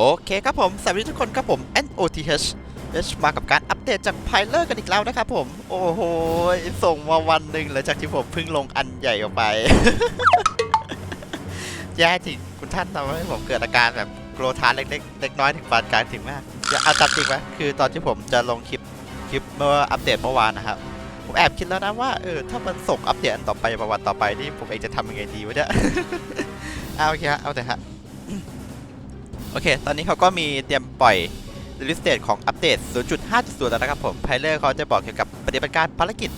โอเคครับผมสวัสดีทุกคนครับผม NOTH H มากับการอัปเดตจากไพเลอร์กันอีกแล้วนะครับผม โอ้โห ส่งมาวันหนึ่งหลังจากที่ผมเพิ่งลงอันใหญ่ออกไป แย่จริงคุณท่านทำให้ผมเกิดอาการแบบโกรธานเล็กๆเล็กน้อยถึงปานกลางถึงมากจะเอาจำจริงไหมคือตอนที่ผมจะลงคลิปคลิปเมื่ออัปเดตเมื่อวานนะครับ ผมแอบคิดแล้วนะว่าเออถ้ามันส่งอัปเดตอันต่อไปประวัติต่อไปนี่ผมเองจะทำยังไงดีวะเนี่ยเอาโอเคฮะเอาแต่ฮะ โอเค ตอนนี้เขาก็มีเตรียมปล่อย release date ของอัปเดต 0.5.0 แล้วนะครับผมไพเลอร์เขาจะบอกเกี่ยวกับปฏิบัติการภารกิจ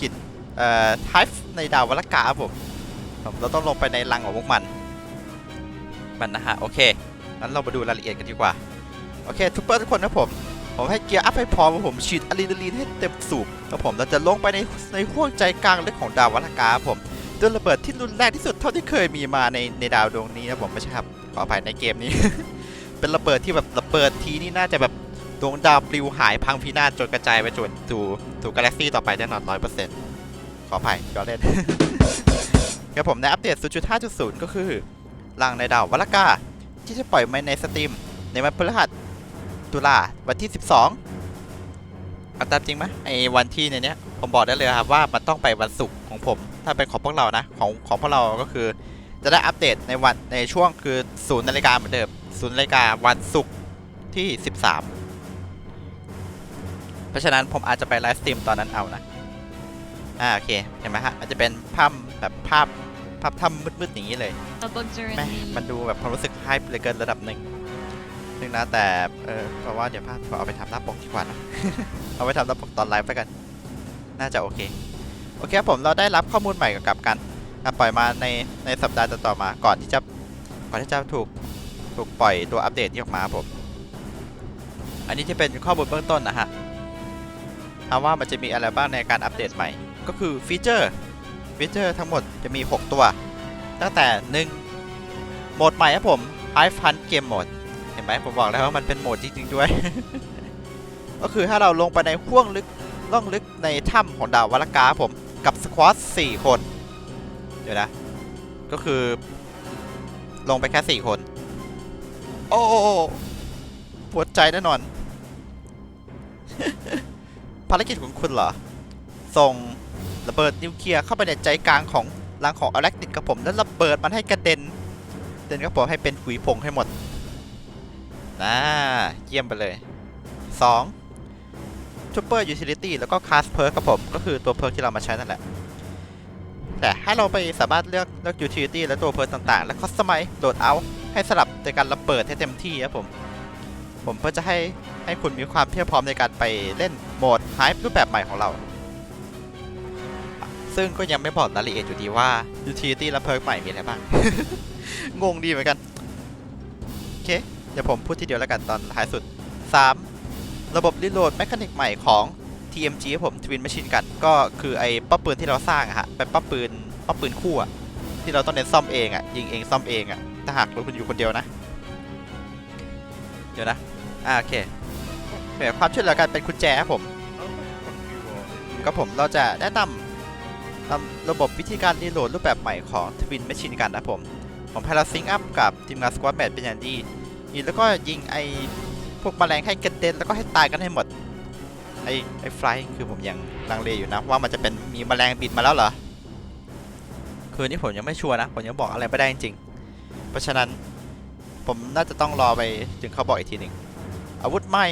กิจเอ่อ Hive ในดาววรกาครับผมผมเราต้องลงไปในรังของพวกมัน มันนะฮะ โอเค งั้นเรามาดูรายละเอียดกันดีกว่า โอเค ทุกเปอร์ทุกคนนะผม ผมให้เกียร์อัพให้พร้อมผมฉีดอะดรีนาลีนให้เต็มสูบแล้วผมเราจะลงไปในในห้วงใจกลางลึกของดาววรกาครับผมด้วยระเบิดที่รุนแรงที่สุดเท่าที่เคยมีมาในในดาวดวงนี้นะผมไม่ใช่ครับ ขออภัยในเกมนี้ เป็นระเบิดที่แบบระเบิดทีนี่น่าจะแบบดวงดาวปลิวหายพังพินาศจนกระจายไปจนสู่สู่กาแล็กซี่ต่อไปแน่นอนร้อยเปอร์เซ็นต์ขออภัยย้อนเล่นครับผมในอัปเดต 0.5.0 ก็คือรังในดาววัลกาที่จะปล่อยมาในสตรีม ในวันพฤหัสตุลาวันที่ 12เอาตามจริงไหมไอ้วันที่ในเนี้ยผมบอกได้เลยครับว่ามันต้องไปวันศุกร์ของผม ถ้าเป็นของพวกเรานะ ของของพวกเราก็คือ จะได้อัปเดตในวันในช่วงคือศูนย์นาฬิกาเหมือนเดิมศูนย์นาฬิกาวันศุกร์ที่ 13 เพราะฉะนั้นผมอาจจะไปไลฟ์สตรีมตอนนั้นเอานะอ่าโอเคเห็นไหมฮะมันจะเป็นภาพแบบภาพภาพถ้ำมืดๆอย่างนี้เลย The bugs are in แม่ the มันดูแบบความรู้สึกไฮป์เลยเกินระดับหนึ่งซึ่งนะแต่เออเพราะว่าเดี๋ยวภาพเอาไปทำหน้าปกดีกว่านะเอาไปทำหน้าปกตอนไลฟ์ไปกัน น่าจะโอเค โอเคครับผมเราได้รับข้อมูลใหม่เกี่ยวกับการ ปล่อยมาในในสัปดาห์ต่อๆมา ก่อนที่จะก่อนที่จะถูกถูกปล่อยตัวอัปเดตที่ออกมาผม อันนี้จะเป็นข้อมูลเบื้องต้นนะฮะเอาว่ามันจะมีอะไรบ้างในการอัปเดตใหม่ ก็คือฟีเจอร์ฟีเจอร์ทั้งหมดจะมี 6 ตัว ตั้งแต่ 1 โหมดใหม่ครับผม Hive Hunt Game Mode เห็นไหมผมบอกแล้วว่ามันเป็นโหมดจริงๆด้วย ก็คือถ้าเราลงไปในห้วงลึกล่องลึกในถ้ำของดาววรกาผมกับสควอต4คน เดี๋ยวนะ ก็คือ ลงไปแค่4คน โอ้ปวดใจแน่นอน ภารกิจของคุณเหรอ ส่งระเบิดนิวเคลียร์เข้าไปในใจกลางของรังของอเล็กติดกับผมแล้วระเบิดมันให้กระเด็นเด็นกับผมให้เป็นหุยผงให้หมดนะเยี่ยมไปเลย2 Super Utility แล้วก็ Cast Perk กับผม ก็คือตัว Perk ที่เรามาใช้นั่นแหละ แต่ให้เราไปสามารถเลือกเลือก Utility และตัว Perk ต่างๆ และ Customize โหลดเอาให้สลับในการระเบิดให้เต็มที่ครับผม ผมเพื่อจะให้ให้คุณมีความเพียบพร้อมในการไปเล่นโหมด Hype รูปแบบใหม่ของเรา ซึ่งก็ยังไม่บอกรายละเอียดอยู่ดีว่า Utility และ Perk ใหม่มีอะไรบ้าง งงดีเหมือนกัน โอเค เดี๋ยวผมพูดทีเดียวแล้วกันตอนท้ายสุด 3. ระบบรีโหลดแมคานิกใหม่ของ TMG ครับผม Twin Machine กันก็คือไอ้ป้อปืนที่เราสร้างอะฮะเป็นป้อปืนป้อปืนคู่อะที่เราต้องเน้นซ่อมเองอะยิงเองซ่อมเองอะถ้าหากเราคุณอยู่คนเดียวนะ เดี๋ยวนะอ่าโอเคเดี๋ยวความช่วยเหลือกันเป็นกุญแจครับผมก็ผมเราจะแนะนำนำระบบวิธีการรีโหลดรูปแบบใหม่ของ Twin Machine กันนะผมผมพาราซิงอัพกับทีมงาน Squad Match เป็นอย่างดี แล้วก็ยิงไอพวกแมลงให้กระเด็นแล้วก็ให้ตายกันให้หมด ไอ้ไอฟลายคือผมยังลังเลอยู่นะ ว่ามันจะเป็นมีแมลงบินมาแล้วเหรอ คือนี่ผมยังไม่ชัวร์นะ ผมยังบอกอะไรไม่ได้จริงๆเพราะฉะนั้นผมน่าจะต้องรอไปถึงเขาบอกอีกทีหนึ่งอาวุธใหม่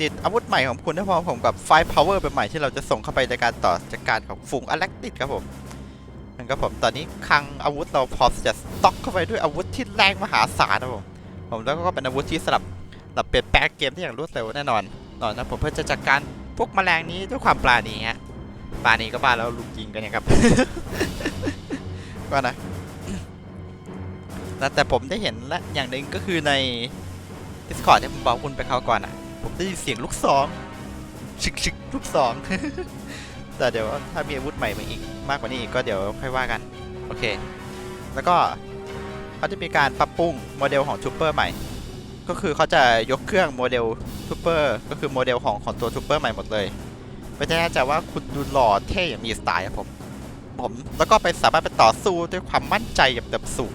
ติดอาวุธใหม่ของคุณได้พอผมกับไฟพาวเวอร์เป็นใหม่ที่เราจะส่งเข้าไปในการต่อจัดการของฝูงอเล็กติดครับผมนั่นครับผมตอนนี้คลังอาวุธเราพอจะสต็อกเข้าไปด้วยอาวุธที่แรงมหาศาลนะผมผมแล้วก็เป็นอาวุธที่สลับ สลับเปลี่ยนแปลงเกมที่อย่างรวดเร็วแน่นอนตอนนั้นผมเพื่อจะจัดการพวกแมลงนี้ด้วยความปราณีฮะปราณีก็บ้าแล้วลุกยิงกันเนี่ยครับก็นะแล้วแต่ผมได้เห็นและอย่างหนึ่งก็คือใน Discord ที่ผมบอกคุณไปเขาก่อนอะ ผมได้ยินเสียงลูกซองชึกชึกลูกซอง แต่เดี๋ยวถ้ามีอาวุธใหม่มาอีกมากกว่านี้อีกก็เดี๋ยวค่อยว่ากัน โอเค แล้วก็เขาจะมีการปรับปรุงโมเดลของทูเปอร์ใหม่ ก็คือเขาจะยกเครื่องโมเดลทูเปอร์ก็คือโมเดลของของตัวทูเปอร์ใหม่หมดเลยไม่แน่ใจว่าคุณดูหล่อเท่อย่างมีสไตล์ครับผมผมแล้วก็ไปสามารถไปต่อสู้ด้วยความมั่นใจแบบแบบสูง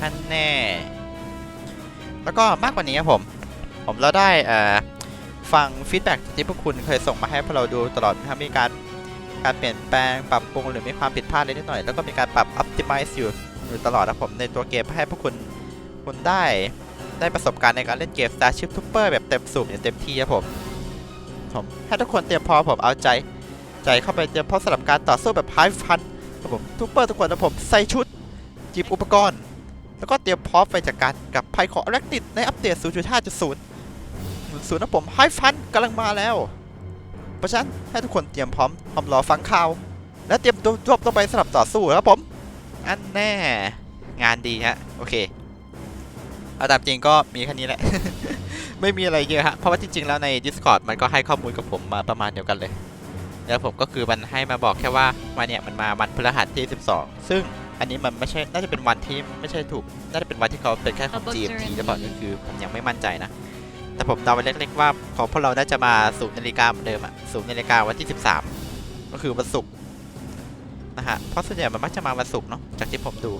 อันแน่ แล้วก็มากกว่านี้ครับผม ผมเราได้ฟังฟีดแบ็กที่พวกคุณเคยส่งมาให้พวกเราดูตลอดนะครับมีการการเปลี่ยนแปลงปรับปรุงหรือมีความผิดพลาดเล็กนิดหน่อย แล้วก็มีการปรับ optimize อยู่อยู่ตลอดนะผมในตัวเกมเพื่อให้พวกคุณ คุณได้ได้ประสบการณ์ในการเล่นเกม Starship Trooper แบบเต็มสูบอย่างเต็มที่ครับผมผมให้ทุกคนเตรียมพร้อมผมเอาใจ ใจเข้าไปเตรียมพร้อมสำหรับการต่อสู้แบบไฮฟันครับผมทูเปอร์ทุกคนนะผมใส่ชุดจิบอุปกรณ์ แล้วก็เตรียมพร้อมไปจัดการกับภัยของอ r ร c ติดในอัปเดต 0.5.0ศูนย์นะผมไฮฟันกำลังมาแล้ว เพราะฉะนั้นให้ทุกคนเตรียมพร้อมพร้อมรอฟังข่าว และเตรียมตัวจบต่อไปสำหรับต่อสู้ครับผม อันแน่ งานดีฮะ โอเค เอาตามจริงก็มีแค่นี้แหละ ไม่มีอะไรเยอะฮะเพราะว่าจริงๆแล้วใน Discord มันก็ให้ข้อมูลกับผมมาประมาณเดียวกันเลยแล้วผมก็คือมันให้มาบอกแค่ว่ามาเนี่ยมันมาวันพฤหัสที่ 12 ซึ่งอันนี้มันไม่ใช่น่าจะเป็นวันที่ไม่ใช่ถูกน่าจะเป็นวันที่เขาเป็นแค่ของ GMT หรือเปล่าก็คือผมยังไม่มั่นใจนะ แต่ผมเดาไว้เล็กๆว่าของพวกเราน่าจะมาสูนาฬิกาเหมือนเดิมอะสูนาฬิกาวันที่ 13 ก็คือวันศุกร์นะฮะเพราะส่วนใหญ่มันมักจะมาวันศุกร์เนาะจากที่ผมดู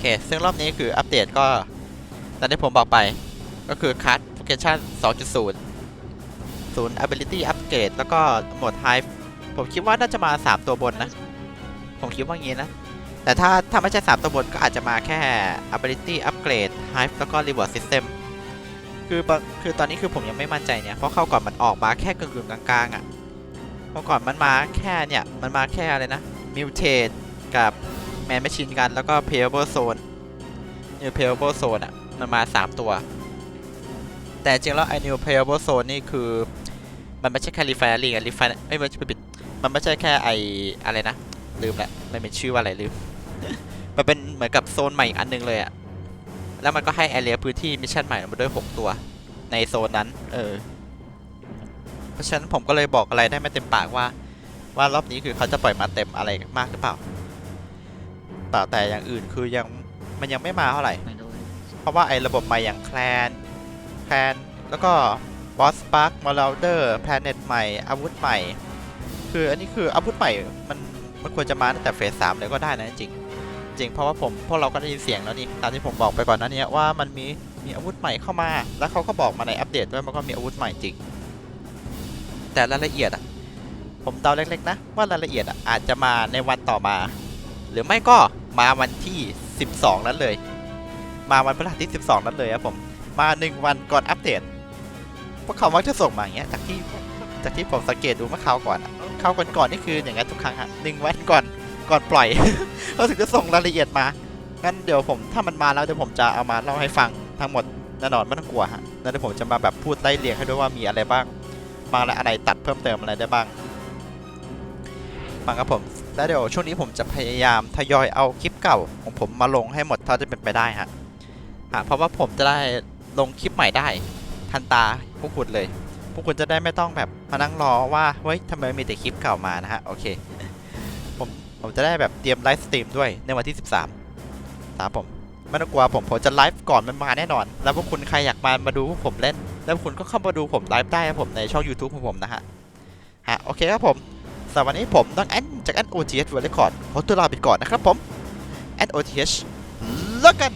เค ซึ่งรอบนี้คืออัปเดตก็ตามที่ผมบอกไป ก็คือ Card Vocation 2.0 ศูนย์ ability upgrade แล้วก็โหมด high ผมคิดว่าน่าจะมา 3 ตัวบนนะ ผมคิดว่างี้นะ แต่ถ้าถ้าไม่ใช่ 3 ตัวบนก็อาจจะมาแค่ ability upgrade high แล้วก็ reward system คือคือตอนนี้คือผมยังไม่มั่นใจเนี่ย เพราะเข้าก่อนมันออกมาแค่กึ่งกลางๆอะ่ะเมื่อก่อนมันมาแค่เนี่ย มันมาแค่อะไรนะ mutate กับ man machine กันแล้วก็ playable zone เนี่ย playable zone อะ่ะมันมา 3 ตัว แต่จริงแล้วไอ้ new playable zone นี่คือ มันไม่ใช่แค่รีไฟน์ลิงอะรีไฟน์ไม่ไม่ใช่ผิดมันไม่ใช่แค่ไออะไรนะ ลืมละมันเป็นชื่อว่าอะไรลืม มันเป็นเหมือนกับโซนใหม่อีกอันหนึงเลยอะแล้วมันก็ให้แอเรียพื้นที่มิชชั่นใหม่มาด้วย 6 ตัว ในโซนนั้น เออ เพราะฉะนั้นผมก็เลยบอกอะไรได้ไม่เต็มปากว่า ว่ารอบนี้คือเขาจะปล่อยมาเต็มอะไรมากหรือเปล่า เปล่าแต่อย่างอื่นคือยังมันยังไม่มาเท่าไหร่ ไม่รู้เพราะว่าไอ้ระบบใหม่อย่างแคลนแคลนแล้วก็บอสปาร์คมอลเดอร์แพลเน็ตใหม่ อาวุธใหม่ คืออันนี้คืออาวุธใหม่มันมันควรจะมาตั้งแต่เฟสสามเลยก็ได้นะจริงๆจริงเพราะว่าผมพวกเราก็ได้ยินเสียงแล้วนี่ตามที่ผมบอกไปก่อนหนั้นเนี้ยว่ามันมีมีอาวุธใหม่เข้ามา แล้วเขาก็บอกมาในอัปเดตด้วยมันก็มีอาวุธใหม่จริง แต่รายละเอียดอะผมเดาเล็กๆนะว่ารายละเอียดอะอาจจะมาในวันต่อมา หรือไม่ก็มาวันที่ 12 นั้นเลย มาวันพฤหัสที่ 12 นั้นเลยครับผมมา 1 วันก่อนอัปเดตพวกเขามักจะส่งมาอย่างเงี้ยจากที่จากที่ผมสังเกตดูเมื่อคราวก่อนคราวก่อนๆนี่คืออย่างเงี้ยทุกครั้งฮะหนึ่งวันก่อนก่อนปล่อยเขาถึงจะส่งรายละเอียดมางั้นเดี๋ยวผมถ้ามันมาแล้วเดี๋ยวผมจะเอามาเล่าให้ฟังทั้งหมดแน่นอนไม่ต้องกลัวฮะแล้วเดี๋ยวผมจะมาแบบพูดไล่เรียงให้ด้วยว่ามีอะไรบ้างบางอะไรตัดเพิ่มเติมอะไรได้บ้างฟังครับผม แล้วเดี๋ยวช่วงนี้ผมจะพยายามทยอยเอาคลิปเก่าของผมมาลงให้หมดเท่าที่เป็นไปได้ฮะอะเพราะว่าผมจะได้ลงคลิปใหม่ได้ทันตาพวกคุณเลย พวกคุณจะได้ไม่ต้องแบบมานั่งรอว่าเฮ้ยทำไมมีแต่คลิปเก่ามานะฮะโอเคผมผมจะได้แบบเตรียมไลฟ์สตรีมด้วยในวันที่ 13ตามผมไม่ต้องกลัวผมผมจะไลฟ์ก่อนมันมาแน่นอน แล้วพวกคุณใครอยากมามาดูพวกผมเล่น แล้วคุณก็เข้ามาดูผมไลฟ์ได้ครับผมในช่อง YouTube ของผมนะฮะฮะโอเคครับผม สำหรับวันนี้ผมต้องแอนจากแอน OTH Record ขอตัวลาไปก่อนนะครับผมแอน OTH แล้วกัน